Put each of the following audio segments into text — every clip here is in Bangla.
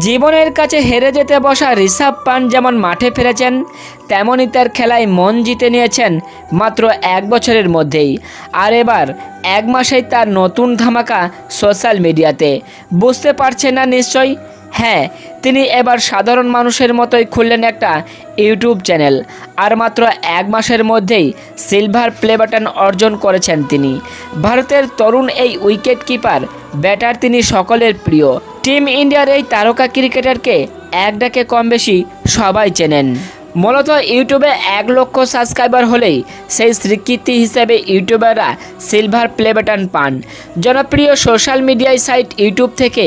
জীবনের কাছে হেরে যেতে বসা ঋষভ পান যেমন মাঠে ফিরেছেন তেমনই তার খেলায় মন জিতে নিয়েছেন মাত্র এক বছরের মধ্যেই। আর এবার এক মাসেই তার নতুন ধামাকা সোশ্যাল মিডিয়াতে। বুঝতে পারছেন না নিশ্চয়ই হ্যাঁ তিনি এবার সাধারণ মানুষের মতোই খুললেন একটা ইউটিউব চ্যানেল। আর মাত্র এক মাসের মধ্যেই সিলভার প্লে বাটন অর্জন করেছেন তিনি। ভারতের তরুণ এই উইকেট কিপার, ব্যাটার তিনি সকলের প্রিয়। টিম ইন্ডিয়ার এই তারকা ক্রিকেটারকে এক ডাকে কম বেশি সবাই চেনেন। মূলত ইউটিউবে এক লক্ষ সাবস্ক্রাইবার হলেই সেই স্বীকৃতি হিসেবে ইউটিউবাররা সিলভার প্লে বাটন পান। জনপ্রিয় সোশ্যাল মিডিয়ায় সাইট ইউটিউব থেকে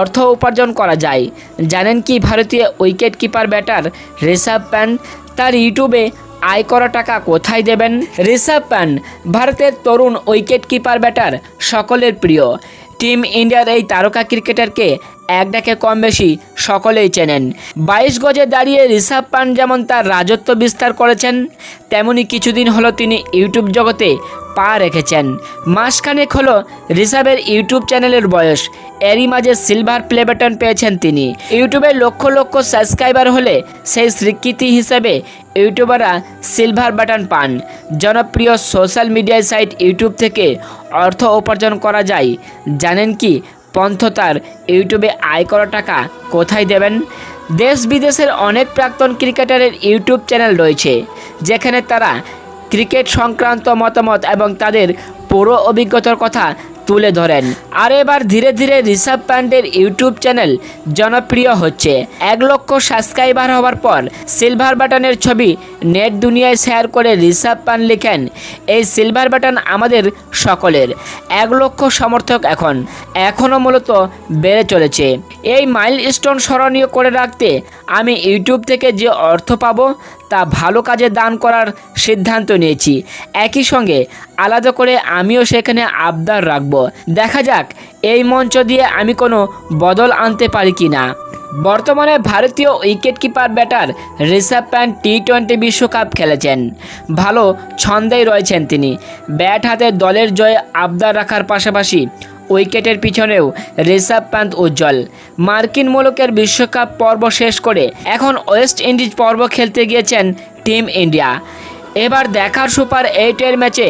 অর্থ উপার্জন করা যায়। জানেন কি ভারতীয় wicket keeper batter Rishabh Pant তার ইউটিউবে আয় করা টাকা কোথায় দেবেন? ঋষভ প্যান ভারতের তরুণ উইকেট কিপার ব্যাটার সকলের প্রিয়। টিম ইন্ডিয়ার এই তারকা ক্রিকেটারকে এক ডাকে কম বেশি সকলেই চেনেন। বাইশ গজে দাঁড়িয়ে ঋষভ পান যেমন তার রাজত্ব বিস্তার করেছেন, তেমনি কিছুদিন হলো তিনি ইউটিউব জগতে পা রেখেছেন। মাসখানেক হলো ঋষভের ইউটিউব চ্যানেলের বয়স। এরই মাঝে সিলভার প্লে বাটন পেয়েছেন তিনি। ইউটিউবে লক্ষ লক্ষ সাবস্ক্রাইবার হলে সেই স্বীকৃতি হিসেবে ইউটিউবাররা সিলভার বাটন পান। জনপ্রিয় সোশ্যাল মিডিয়া সাইট ইউটিউব থেকে অর্থ উপার্জন করা যায়। জানেন কি পন্থতার ইউটিউবে আয় করা টাকা কোথায় দেবেন? দেশ বিদেশের অনেক প্রাক্তন ক্রিকেটারের ইউটিউব চ্যানেল রয়েছে, যেখানে তারা ক্রিকেট সংক্রান্ত মতামত এবং তাদের পুরো অভিজ্ঞতার কথা তুলে ধরেন। আর এবার ধীরে ধীরে ঋষভ প্যান্টের ইউটিউব চ্যানেল জনপ্রিয় হচ্ছে। এক লক্ষ সাবস্ক্রাইবার হওয়ার পর সিলভার বাটনের ছবি নেট দুনিয়ায় শেয়ার করে ঋষভ পান লিখেন, এই সিলভার বাটন আমাদের সকলের, এক লক্ষ সমর্থক এখন, এখনও মূলত বেড়ে চলেছে। এই মাইল স্টোন স্মরণীয় করে রাখতে আমি ইউটিউব থেকে যে অর্থ পাবো তা ভালো কাজে দান করার সিদ্ধান্ত নিয়েছি। একই সঙ্গে আলাদা করে আমিও সেখানে আবদার রাখব। দেখা যাক, এই মঞ্চ দিয়ে আমি কোনো বদল আনতে পারি কি না। বর্তমানে ভারতীয় wicket keeper batter Rishabh Pant T twenty বিশ্বকাপ খেলেছেন। ভালো ছন্দেই রয়েছেন তিনি। ব্যাট হাতে দলের জয়ে আবদার রাখার পাশাপাশি উইকেটের পিছনেও ঋষভ পান্ত উজ্জ্বল। মার্কিন মুলুকের বিশ্বকাপ পর্ব শেষ করে এখন ওয়েস্ট ইন্ডিজ পর্ব খেলতে গিয়েছেন টিম ইন্ডিয়া। এবার দেখার সুপার এইটের ম্যাচে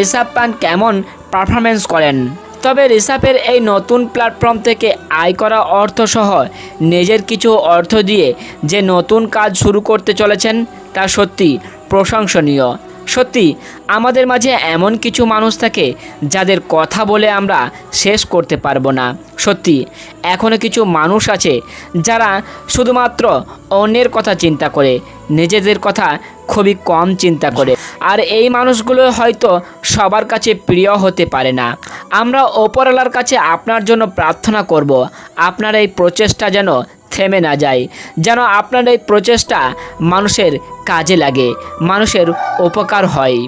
ঋষভ পান্ত কেমন পারফরমেন্স করেন। তবে রিসাপের এই নতুন প্ল্যাটফর্ম থেকে আয় করা অর্থসহ নিজের কিছু অর্থ দিয়ে যে নতুন কাজ শুরু করতে চলেছেন, তা সত্যি প্রশংসনীয়। সত্যি, আমাদের মাঝে এমন কিছু মানুষ থাকে যাদের কথা বলে আমরা শেষ করতে পারব না। সত্যি এখনও কিছু মানুষ আছে যারা শুধুমাত্র অন্যের কথা চিন্তা করে, নিজেদের কথা খুবই কম চিন্তা করে। আর এই মানুষগুলো হয়তো সবার কাছে প্রিয় হতে পারে না। আমরা ওপরওয়ালার কাছে আপনার জন্য প্রার্থনা করব, আপনার এই প্রচেষ্টা যেন থেমে না যায়, যেন আপনার এই প্রচেষ্টা মানুষের কাজে লাগে, মানুষের উপকার হয়।